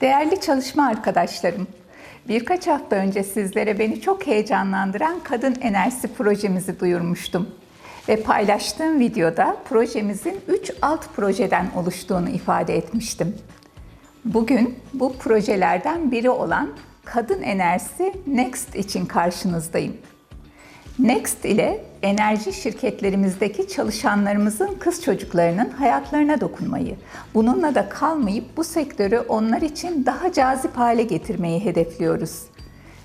Değerli çalışma arkadaşlarım, birkaç hafta önce sizlere beni çok heyecanlandıran kadın enerjisi projemizi duyurmuştum. Ve paylaştığım videoda projemizin 3 alt projeden oluştuğunu ifade etmiştim. Bugün bu projelerden biri olan kadın enerjisi Next için karşınızdayım. Next ile enerji şirketlerimizdeki çalışanlarımızın kız çocuklarının hayatlarına dokunmayı, bununla da kalmayıp bu sektörü onlar için daha cazip hale getirmeyi hedefliyoruz.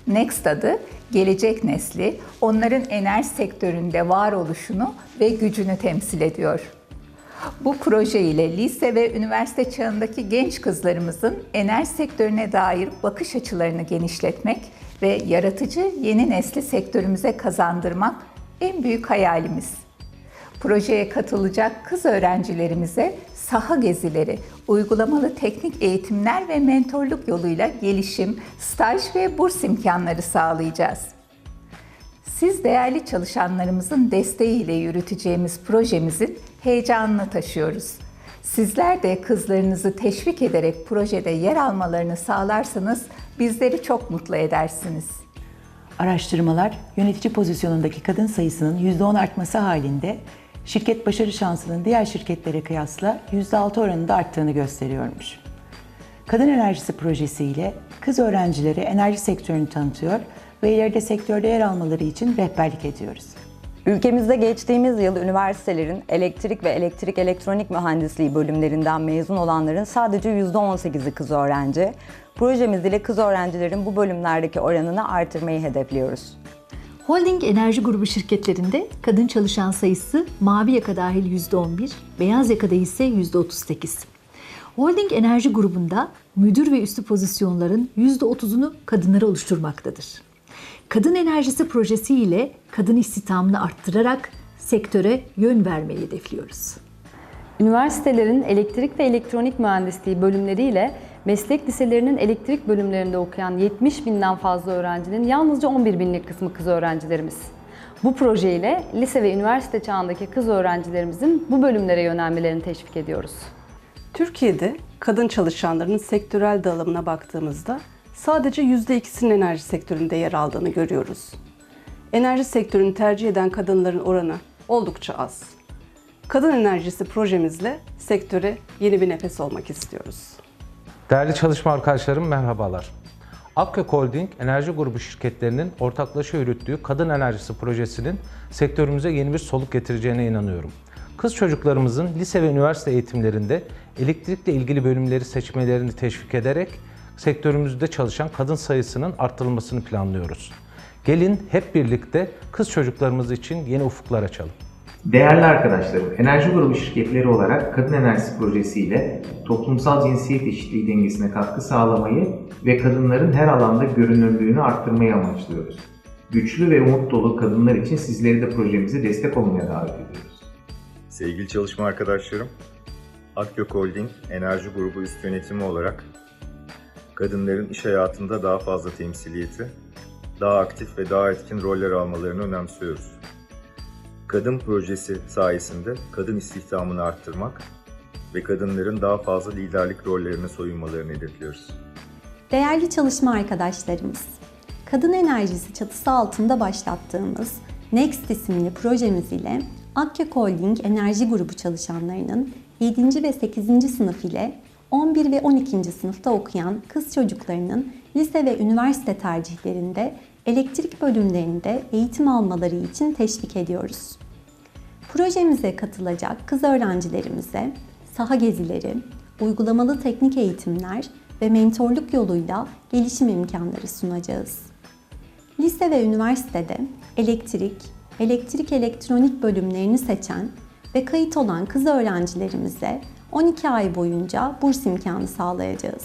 Next adı gelecek nesli, onların enerji sektöründe varoluşunu ve gücünü temsil ediyor. Bu proje ile lise ve üniversite çağındaki genç kızlarımızın enerji sektörüne dair bakış açılarını genişletmek ve yaratıcı yeni nesli sektörümüze kazandırmak en büyük hayalimiz. Projeye katılacak kız öğrencilerimize saha gezileri, uygulamalı teknik eğitimler ve mentorluk yoluyla gelişim, staj ve burs imkanları sağlayacağız. Siz değerli çalışanlarımızın desteğiyle yürüteceğimiz projemizin heyecanını taşıyoruz. Sizler de kızlarınızı teşvik ederek projede yer almalarını sağlarsanız bizleri çok mutlu edersiniz. Araştırmalar yönetici pozisyonundaki kadın sayısının %10 artması halinde şirket başarı şansının diğer şirketlere kıyasla %6 oranında arttığını gösteriyormuş. Kadın Enerjisi projesi ile kız öğrencilere enerji sektörünü tanıtıyor ve ileride sektörde yer almaları için rehberlik ediyoruz. Ülkemizde geçtiğimiz yıl üniversitelerin elektrik ve elektrik elektronik mühendisliği bölümlerinden mezun olanların sadece %18'i kız öğrenci. Projemiz ile kız öğrencilerin bu bölümlerdeki oranını artırmayı hedefliyoruz. Holding Enerji Grubu şirketlerinde kadın çalışan sayısı mavi yaka dahil %11, beyaz yakada ise %38. Holding Enerji Grubu'nda müdür ve üstü pozisyonların %30'unu kadınlara oluşturmaktadır. Kadın enerjisi projesi ile kadın istihdamını arttırarak sektöre yön vermeyi hedefliyoruz. Üniversitelerin elektrik ve elektronik mühendisliği bölümleriyle meslek liselerinin elektrik bölümlerinde okuyan 70 binden fazla öğrencinin yalnızca 11 binlik kısmı kız öğrencilerimiz. Bu projeyle lise ve üniversite çağındaki kız öğrencilerimizin bu bölümlere yönelmelerini teşvik ediyoruz. Türkiye'de kadın çalışanların sektörel dağılımına baktığımızda sadece %2'sinin enerji sektöründe yer aldığını görüyoruz. Enerji sektörünü tercih eden kadınların oranı oldukça az. Kadın enerjisi projemizle sektöre yeni bir nefes olmak istiyoruz. Değerli çalışma arkadaşlarım merhabalar. Akkök Holding Enerji Grubu şirketlerinin ortaklaşa yürüttüğü Kadın Enerjisi projesinin sektörümüze yeni bir soluk getireceğine inanıyorum. Kız çocuklarımızın lise ve üniversite eğitimlerinde elektrikle ilgili bölümleri seçmelerini teşvik ederek sektörümüzde çalışan kadın sayısının arttırılmasını planlıyoruz. Gelin hep birlikte kız çocuklarımız için yeni ufuklar açalım. Değerli arkadaşlarım, enerji grubu şirketleri olarak kadın enerjisi projesiyle toplumsal cinsiyet eşitliği dengesine katkı sağlamayı ve kadınların her alanda görünürlüğünü arttırmayı amaçlıyoruz. Güçlü ve umut dolu kadınlar için sizleri de projemize destek olmaya davet ediyoruz. Sevgili çalışma arkadaşlarım, Akgök Holding Enerji Grubu Üst Yönetimi olarak kadınların iş hayatında daha fazla temsiliyeti, daha aktif ve daha etkin roller almalarını önemsiyoruz. Kadın projesi sayesinde kadın istihdamını arttırmak ve kadınların daha fazla liderlik rollerine soyunmalarını hedefliyoruz. Değerli çalışma arkadaşlarımız, kadın enerjisi çatısı altında başlattığımız Next isimli projemiz ile Akkök Holding Enerji Grubu çalışanlarının 7. ve 8. sınıf ile 11 ve 12. sınıfta okuyan kız çocuklarının lise ve üniversite tercihlerinde elektrik bölümlerinde eğitim almaları için teşvik ediyoruz. Projemize katılacak kız öğrencilerimize saha gezileri, uygulamalı teknik eğitimler ve mentorluk yoluyla gelişim imkanları sunacağız. Lise ve üniversitede elektrik, elektrik elektronik bölümlerini seçen ve kayıt olan kız öğrencilerimize 12 ay boyunca burs imkanı sağlayacağız.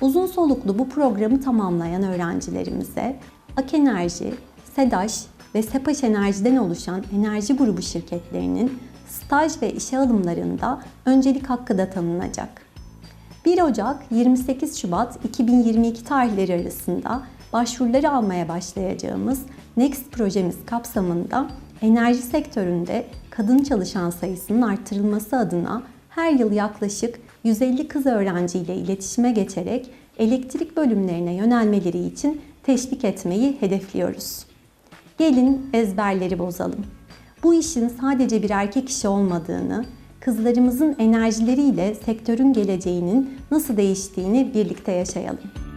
Uzun soluklu bu programı tamamlayan öğrencilerimize Ak Enerji, SEDAŞ ve SEPAŞ Enerji'den oluşan enerji grubu şirketlerinin staj ve işe alımlarında öncelik hakkı da tanınacak. 1 Ocak 28 Şubat 2022 tarihleri arasında başvuruları almaya başlayacağımız Next projemiz kapsamında enerji sektöründe kadın çalışan sayısının artırılması adına her yıl yaklaşık 150 kız öğrenciyle iletişime geçerek elektrik bölümlerine yönelmeleri için teşvik etmeyi hedefliyoruz. Gelin ezberleri bozalım. Bu işin sadece bir erkek işi olmadığını, kızlarımızın enerjileriyle sektörün geleceğinin nasıl değiştiğini birlikte yaşayalım.